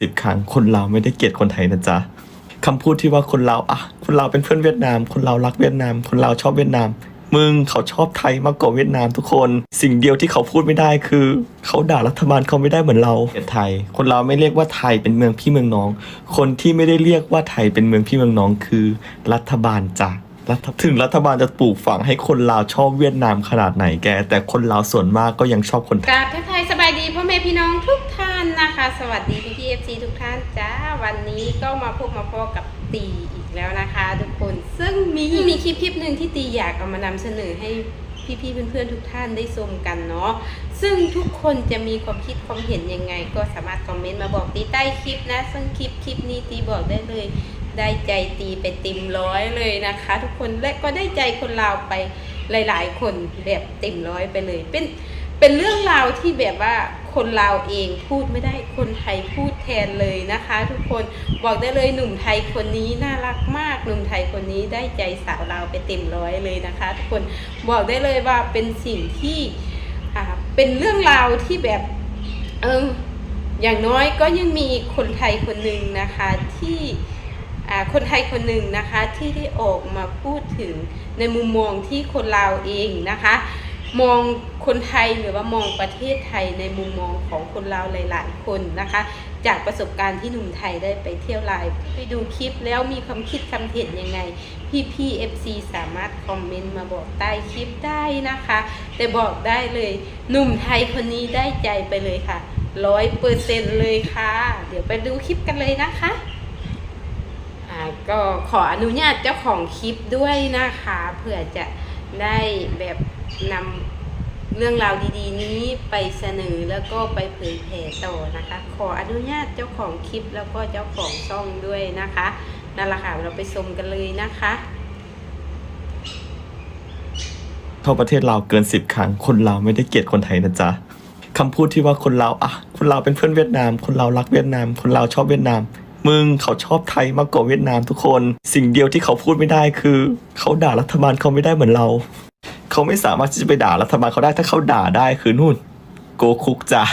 สิบครั้งคนเราไม่ได้เกลียดคนไทยนะจ๊ะคำพูดที่ว่าคนเราอะ คนเราเป็นเพื่อนเวียดนาม คนเรารักเวียดนาม คนเราชอบเวียดนาม มึงเขาชอบไทยมากกว่าเวียดนามทุกคน สิ่งเดียวที่เขาพูดไม่ได้คือ เขาด่ารัฐบาลเขาไม่ได้เหมือนเราเกลียดไทย คนเราไม่เรียกว่าไทยเป็นเมืองพี่เมืองน้อง คนที่ไม่ได้เรียกว่าไทยเป็นเมืองพี่เมืองน้องคือ รัฐบาลจ้ะรัฐถึงรัฐบาลจะปลูกฝังให้คนลาวชอบเวียดนามขนาดไหนแก แต่คนลาวส่วนมากก็ยังชอบคนไทยกราบทักทายสบายดีพ่อแม่พี่น้องทุกท่านนะคะ สวัสดีพี่ พีเอฟซีทุกท่านจ้าวันนี้ก็มาพบมาพอกับตีอีกแล้วนะคะ ทุกคนซึ่งมีมีคลิปคลิปหนึ่งที่ตีอยากเอามานำเสนอให้พี่ๆเพื่อนๆทุกท่านได้ชมกันเนาะซึ่งทุกคนจะมีความคิดความเห็นยังไง ก็สามารถคอมเมนต์มาบอกตีใต้คลิปนะ ซึ่งคลิปคลิปนี้ตีบอกได้เลย ได้ใจตีไปเติมร้อยเลยนะคะ ทุกคนและก็ได้ใจคนลาวไปหลาย ๆ คนแบบเต็มร้อยไปเลย เป็นเป็นเรื่องราวที่แบบว่า คนลาวเองพูดไม่ได้คนไทยพูดแทนเลยนะคะ ทุกคนบอกได้เลยหนุ่มไทยคนนี้น่ารักมาก หนุ่มไทยคนนี้ได้ใจสาวลาวไปเต็มร้อยเลยนะคะ ทุกคนบอกได้เลยว่าเป็นสิ่งที่เป็นเรื่องราวที่แบบเอออย่างน้อยก็ยังมีคนไทยคนหนึ่งนะคะที่คนไทยคนหนึ่งนะคะที่ได้ออกมาพูดถึงในมุมมองที่คนลาวเองนะคะ มองคนไทยหรือว่ามองประเทศไทยในมุมมองของคนลาวหลาย ๆ คนนะคะ จากประสบการณ์ที่หนุ่มไทยได้ไปเที่ยวลาวไปดูคลิปแล้วมีความคิดคำเห็นยังไง พี่พี่เอฟซีสามารถคอมเมนต์มาบอกใต้คลิปได้นะคะ แต่บอกได้เลยหนุ่มไทยคนนี้ได้ใจไปเลยค่ะร้อยเปอร์เซ็นเลยค่ะ เดี๋ยวไปดูคลิปกันเลยนะคะก็ขออนุญาตเจ้าของคลิปด้วยนะคะ เผื่อจะได้แบบ นำเรื่องราวดีๆ นี้ไปเสนอแล้วก็ไปเผยแผ่ต่อนะคะ ขออนุญาตเจ้าของคลิปแล้วก็เจ้าของช่องด้วยนะคะนั่นแหละค่ะเราไปชมกันเลยนะคะ เข้าประเทศลาวเกินสิบครั้ง คนลาวไม่ได้เกลียดคนไทยนะจ๊ะคำพูดที่ว่าคนลาวอะ คนลาวเป็นเพื่อนเวียดนาม คนลาวรักเวียดนาม คนลาวชอบเวียดนาม มึงเขาชอบไทยมากกว่าเวียดนามทุกคน สิ่งเดียวที่เขาพูดไม่ได้คือ เขาด่ารัฐบาลเขาไม่ได้เหมือนเรา เขาไม่สามารถที่จะไปด่ารัฐบาลเขาได้ถ้าเขาด่าได้คือนู่นโกคุกจ้ะ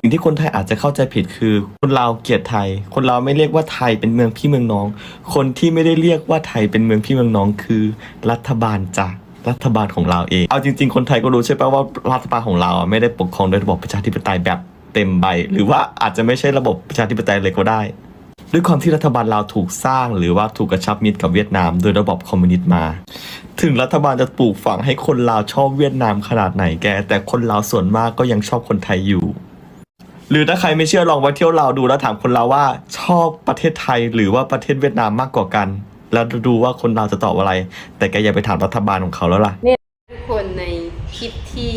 สิ่งที่คนไทยอาจจะเข้าใจผิดคือ คนลาวเกลียดไทย คนลาวไม่เรียกว่าไทยเป็นเมืองพี่เมืองน้อง คนที่ไม่ได้เรียกว่าไทยเป็นเมืองพี่เมืองน้องคือ รัฐบาลจ้ะรัฐบาลของเราเอง เอาจริง ๆ คนไทยก็รู้ใช่ปะว่ารัฐบาลของเราไม่ได้ปกครองโดยระบบประชาธิปไตยแบบเต็มใบ หรือว่าอาจจะไม่ใช่ระบบประชาธิปไตยเลยก็ได้ ด้วยความที่รัฐบาลเราวถูกสร้าง หรือว่าถูกกระชับมิตรกับเวียดนาม โดยระบบคอมมิวนิสต์มา ถึงรัฐบาลจะปลูกฝังให้คนลาวชอบเวียดนามขนาดไหนแก แต่คนลาวส่วนมากก็ยังชอบคนไทยอยู่ หรือถ้าใครไม่เชื่อลองไปเที่ยวลาวดูแล้วถามคนลาวว่าชอบประเทศไทยหรือว่าประเทศเวียดนามมากกว่ากัน แล้วดูว่าคนลาวจะตอบอะไร แต่แกอย่าไปถามรัฐบาลของเขาแล้วล่ะ คนในคลิปที่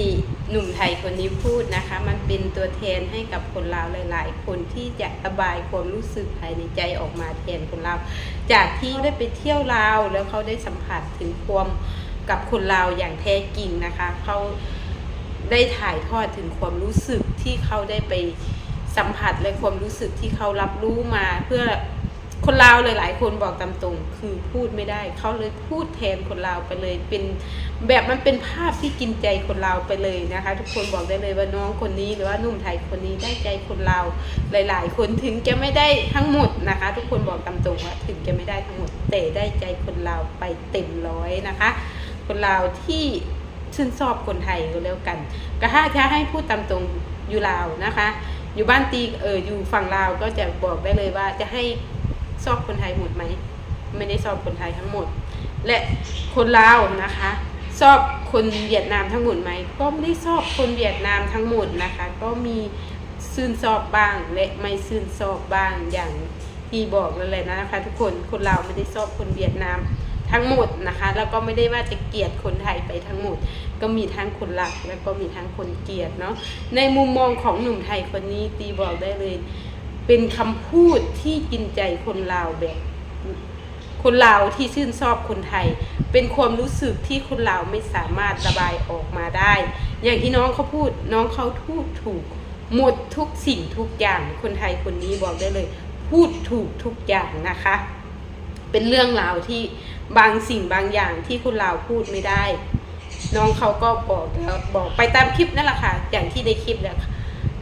หนุ่มไทยคนนี้พูดนะคะ มันเป็นตัวแทนให้กับคนลาวหลาย ๆ คนที่จะระบายความรู้สึกภายในใจออกมาแทนคนลาวจากที่ได้ไปเที่ยวลาวแล้วเขาได้สัมผัสถึงความกับคนลาวอย่างแท้จริงนะคะเขาได้ถ่ายทอดถึงความรู้สึกที่เขาได้ไปสัมผัสและความรู้สึกที่เขารับรู้มาเพื่อ คนลาวหลายๆคนบอกตามตรง คือพูดไม่ได้ เขาเลยพูดแทนคนลาวไปเลย เป็นแบบมันเป็นภาพที่กินใจคนลาวไปเลยนะคะ ทุกคนบอกได้เลยว่าน้องคนนี้หรือว่านุ่มไทยคนนี้ได้ใจคนลาวหลาย ๆ คนถึงจะไม่ได้ทั้งหมดนะคะ ทุกคนบอกตามตรงว่าถึงจะไม่ได้ทั้งหมด แต่ได้ใจคนลาวไปเต็มร้อยนะคะ คนลาวที่ชื่นชอบคนไทยก็แล้วกันก็ถ้าจะให้พูดตามตรงอยู่ลาวนะคะ อยู่บ้านตีเอออยู่ฝั่งลาวก็จะบอกได้เลยว่าจะให้ ชอบคนไทยหมดไหม ไม่ได้ชอบคนไทยทั้งหมด และคนลาวนะคะชอบคนเวียดนามทั้งหมดไหม ก็ไม่ได้ชอบคนเวียดนามทั้งหมดนะคะ ก็มีซื่นชอบบ้างและไม่ซื่นชอบบ้างอย่างที่บอกแล้วเลยนะคะ ทุกคนคนลาวไม่ได้ชอบคนเวียดนามทั้งหมดนะคะ แล้วก็ไม่ได้ว่าจะเกลียดคนไทยไปทั้งหมด ก็มีทั้งคนรักแล้วก็มีทั้งคนเกลียดเนาะในมุมมองของหนุ่มไทยคนนี้ตีบอกได้เลย เป็นคำพูดที่กินใจคนลาวแบบ คนลาวที่ชื่นชอบคนไทย เป็นความรู้สึกที่คนลาวไม่สามารถระบายออกมาได้ อย่างที่น้องเขาพูดน้องเขาพูดถูก หมดทุกสิ่งทุกอย่างคนไทยคนนี้บอกได้เลย พูดถูกทุกอย่างนะคะ เป็นเรื่องราวที่บางสิ่งบางอย่างที่คนลาวพูดไม่ได้ น้องเขาก็บอกแล้วบอกไปตามคลิปนั่นแหละค่ะอย่างที่ในคลิปแหละค่ะ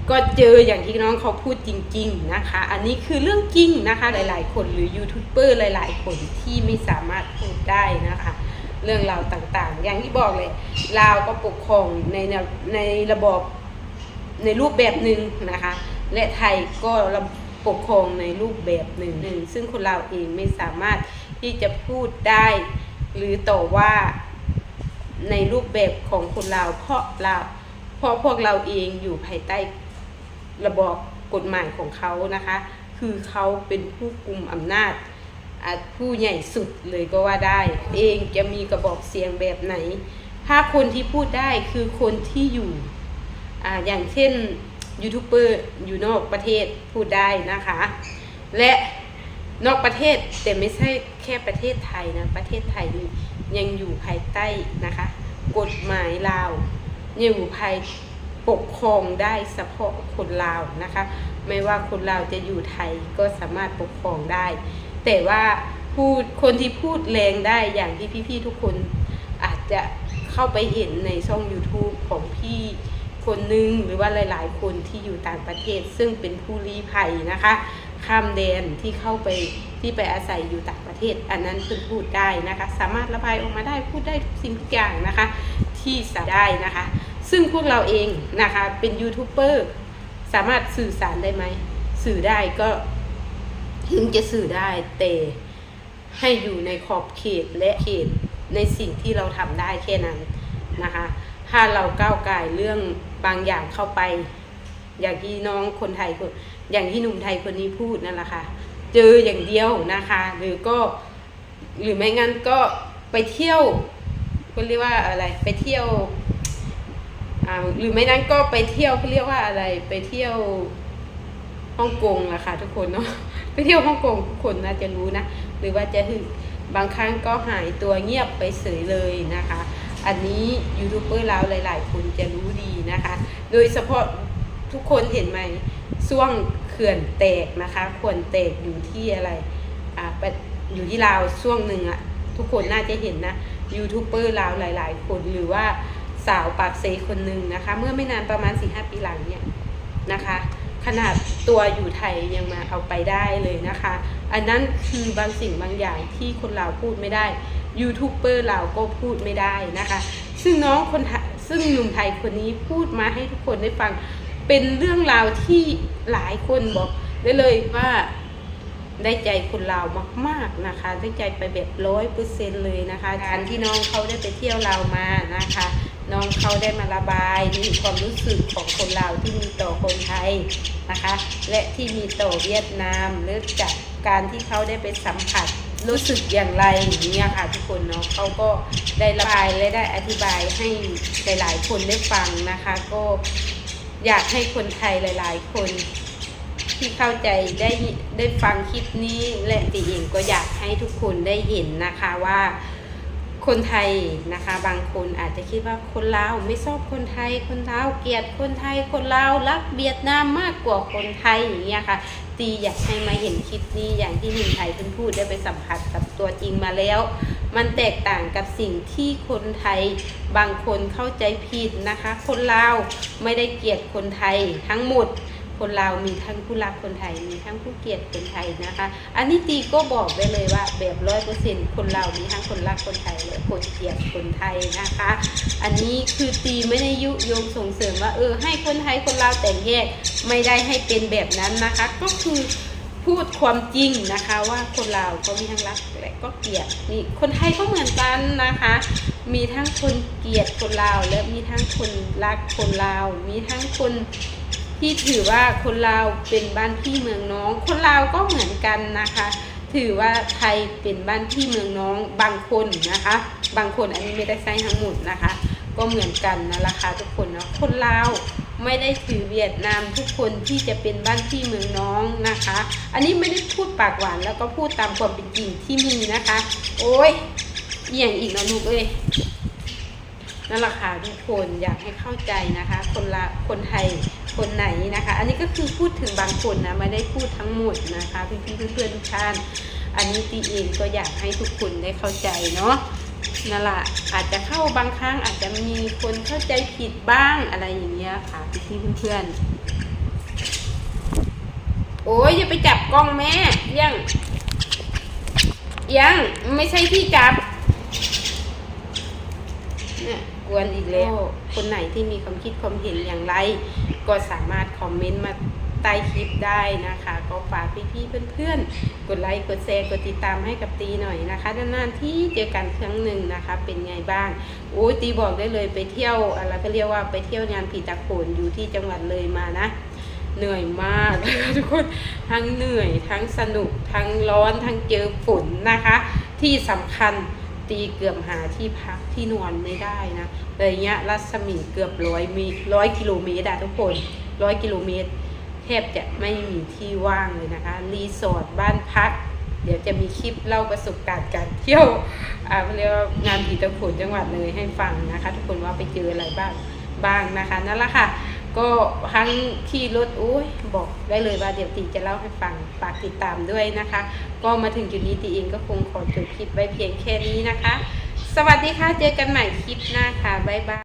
ก็เจออย่างที่น้องเขาพูดจริง ๆนะคะ อันนี้คือเรื่องจริงนะคะ หลายๆ คนหรือยูทูบเบอร์หลายๆ คนที่ไม่สามารถพูดได้นะคะ เรื่องราวต่างๆ อย่างที่บอกเลยลาวก็ปกครองในในระบอบในรูปแบบหนึ่งนะคะ และไทยก็ปกครองในรูปแบบหนึ่งหนึ่งซึ่งคนลาวเองไม่สามารถที่จะพูดได้ หรือต่อว่าในรูปแบบของคนลาวเพราะเราเพราะพวกเราเองอยู่ภายใต้ ระบอบกฎหมายของเขานะคะ คือเขาเป็นผู้กุมอำนาจอาจผู้ใหญ่สุดเลยก็ว่าได้ เองจะมีกระบอกเสียงแบบไหน ถ้าคนที่พูดได้คือคนที่อยู่ออย่างเช่นยูทูบเบอร์อยู่นอกประเทศพูดได้นะคะ และนอกประเทศแต่ไม่ใช่แค่ประเทศไทยนะประเทศไทยยังอยู่ภายใต้นะคะ กฎหมายลาวยังอยู่ภาย ปกครองได้เฉพาะคนลาวนะคะ ไม่ว่าคนลาวจะอยู่ไทยก็สามารถปกครองได้ แต่ว่าพูดคนที่พูดแรงได้อย่างที่พี่ๆทุกคนอาจจะเข้าไปเห็นในช่อง YouTube ของพี่คนนึงหรือว่าหลาย ๆ คนที่อยู่ต่างประเทศ ซึ่งเป็นผู้ลี้ภัยนะคะ ข้ามแดนที่เข้าไปที่ไปอาศัยอยู่ต่างประเทศ อันนั้นเพิ่งพูดได้นะคะ สามารถระบายออกมาได้พูดได้ทุกสิ่งทุกอย่างนะคะ ที่สามารถได้นะคะ ซึ่งพวกเราเองนะคะเป็นยูทูบเบอร์สามารถสื่อสารได้ไหม สื่อได้ก็ถึงจะสื่อได้แต่ให้อยู่ในขอบเขตและเขตในสิ่งที่เราทำได้แค่นั้นนะคะ ถ้าเราก้าวไก่เรื่องบางอย่างเข้าไป อย่างที่น้องคนไทยคนอย่างที่หนุ่มไทยคนนี้พูดนั่นแหละค่ะ เจออย่างเดียวนะคะ หรือก็หรือไม่งั้นก็ไปเที่ยวก็เรียกว่าอะไรไปเที่ยว หรือไม่นั้นก็ไปเที่ยวเขาเรียกว่าอะไรไปเที่ยวฮ่องกงอะค่ะทุกคนเนาะไปเที่ยวฮ่องกงทุกคนน่าจะรู้นะ หรือว่าจะถึงบางครั้งก็หายตัวเงียบไปเฉยเลยนะคะ อันนี้ยูทูบเบอร์เราวหลาย ๆ คนจะรู้ดีนะคะ โดยเฉพาะทุกคนเห็นไหมช่วงเขื่อนแตกนะคะเขื่อนแตกอยู่ที่อะไรอ่าอยู่ที่ลาวช่วงหนึ่งอะทุกคนน่าจะเห็นนะยูทูบเบอร์ลาวหลาย ๆ คนหรือว่า สาวปากเซคนหนึ่งนะคะ เมื่อไม่นานประมาณสี่ห้าปีหลังเนี่ยนะคะ ขนาดตัวอยู่ไทยยังมาเอาไปได้เลยนะคะ อันนั้นคือบางสิ่งบางอย่างที่คนเราวพูดไม่ได้ยูทูบเบอร์เราวก็พูดไม่ได้นะคะ ซึ่งน้องคนซึ่งหนุ่มไทยคนนี้พูดมาให้ทุกคนได้ฟังเป็นเรื่องราวที่หลายคนบอกได้เลยว่าได้ใจคนลาวมาก ๆนะคะ ได้ใจไปแบบร้อยเปอร์เซ็นเลยนะคะการที่น้องเขาได้ไปเที่ยวลาวมานะคะ น้องเขาได้มาระบายถึงความรู้สึกของคนลาวที่มีต่อคนไทยนะคะ และที่มีต่อเวียดนามเริ่มจากการที่เขาได้ไปสัมผัสรู้สึกอย่างไรอย่างนี้ยค่ะทุกคนเนาะเขาก็ได้ระบายและได้อธิบายให้หลาย ๆ คนได้ฟังนะคะ ก็อยากให้คนไทยหลาย ๆ คนที่เข้าใจได้ได้ฟังคลิปนี้และตีเองก็อยากให้ทุกคนได้เห็นนะคะว่า คนไทยนะคะ บางคนอาจจะคิดว่าคนลาวไม่ชอบคนไทย คนลาวเกลียดคนไทย คนลาวรักเวียดนามมากกว่าคนไทยอย่างเงี้ยค่ะ ตีอยากให้มาเห็นคลิปนี้อย่างที่หนุ่มไทยเพิ่งพูดได้ไปสัมผัสกับตัวจริงมาแล้ว มันแตกต่างกับสิ่งที่คนไทย บางคนเข้าใจผิดนะคะ คนลาวไม่ได้เกลียดคนไทยทั้งหมด คนลาวมีทั้งผู้รักคนไทยมีทั้งผู้เกลียดคนไทยนะคะ อันนี้ตีก็บอกได้เลยว่าแบบร้อยเปอร์เซ็นคนลาวมีทั้งคนรักคนไทยและคนเกลียดคนไทยนะคะ อันนี้คือตีไม่ได้ยุยงส่งเสริมว่าเออให้คนไทยคนลาวแต่งแยกไม่ได้ให้เป็นแบบนั้นนะคะ ก็คือพูดความจริงนะคะว่าคนลาวก็มีทั้งรักและก็เกลียดนี่คนไทยก็เหมือนกันนะคะ มีทั้งคนเกลียดคนลาวและมีทั้งคนรักคนลาว มีทั้งคน ที่ถือว่าคนลาวเป็นบ้านพี่เมืองน้อง คนลาวก็เหมือนกันนะคะ ถือว่าไทยเป็นบ้านพี่เมืองน้องบางคนนะคะ บางคนอันนี้ไม่ได้ใช้ทั้งหมดนะคะ ก็เหมือนกันนะราคาทุกคนเนาะคนลาวไม่ได้ถือเวียดนามทุกคนที่จะเป็นบ้านพี่เมืองน้องนะคะ อันนี้ไม่ได้พูดปากหวานแล้วก็พูดตามความเป็นจริงที่มีนะคะ โอ้ยเอียงอีกนะลูกเอ้ยนั่นแหละค่ะทุกคนอยากให้เข้าใจนะคะ คนละคนไทย คนไหนนะคะ อันนี้ก็คือพูดถึงบางคนนะไม่ได้พูดทั้งหมดนะคะพี่พี่ๆเพื่อนๆทุกท่าน อันนี้ตีเองก็อยากให้ทุกคนได้เข้าใจเนาะนั่นแหละอาจจะเข้าบางครั้งอาจจะมีคนเข้าใจผิดบ้างอะไรอย่างเงี้ยค่ะพี่พี่ๆเพื่อนๆโอ้ยอย่าไปจับกล้องแม่ยังยังไม่ใช่ที่จับเนี่ยกวนอีกแล้ว คนไหนที่มีความคิดความเห็นอย่างไร ก็สามารถคอมเมนต์มาใต้คลิปได้นะคะ ก็ฝากพี่ๆเพื่อนๆ กดไลค์กดแชร์กดติดตามให้กับตีหน่อยนะคะนานๆที่เจอกันครั้งหนึ่งนะคะ เป็นไงบ้างโอ้ยตีบอกได้เลยไปเที่ยวอะไรก็เรียกว่าไปเที่ยวงานผีตาโขนอยู่ที่จังหวัดเลยมานะ เหนื่อยมากทุกคนทั้งเหนื่อยทั้งสนุกทั้งร้อนทั้งเจอฝนนะคะ ที่สำคัญ ตีเกือบหาที่พักที่นอนไม่ได้นะระยะรัศมีเกือบร้อยมีร้อยกิโลเมตรอะทุกคนร้อยกิโลเมตร แทบจะไม่มีที่ว่างเลยนะคะ รีสอร์ทบ้านพัก เดี๋ยวจะมีคลิปเล่าประสบการณ์การเที่ยวอ่าเรียกว่างานผีตะโขนจังหวัดเลยให้ฟังนะคะ ทุกคนว่าไปเจออะไรบ้างบ้างนะคะนั่นแหละค่ะ ก็ทั้งขี่รถอุ้ยบอกได้เลยว่าเดี๋ยวตีจะเล่าให้ฟังฝากติดตามด้วยนะคะ ก็มาถึงจุดนี้ตีเองก็คงขอจบคลิปไว้เพียงแค่นี้นะคะ สวัสดีค่ะ เจอกันใหม่คลิปหน้าค่ะบ๊ายบาย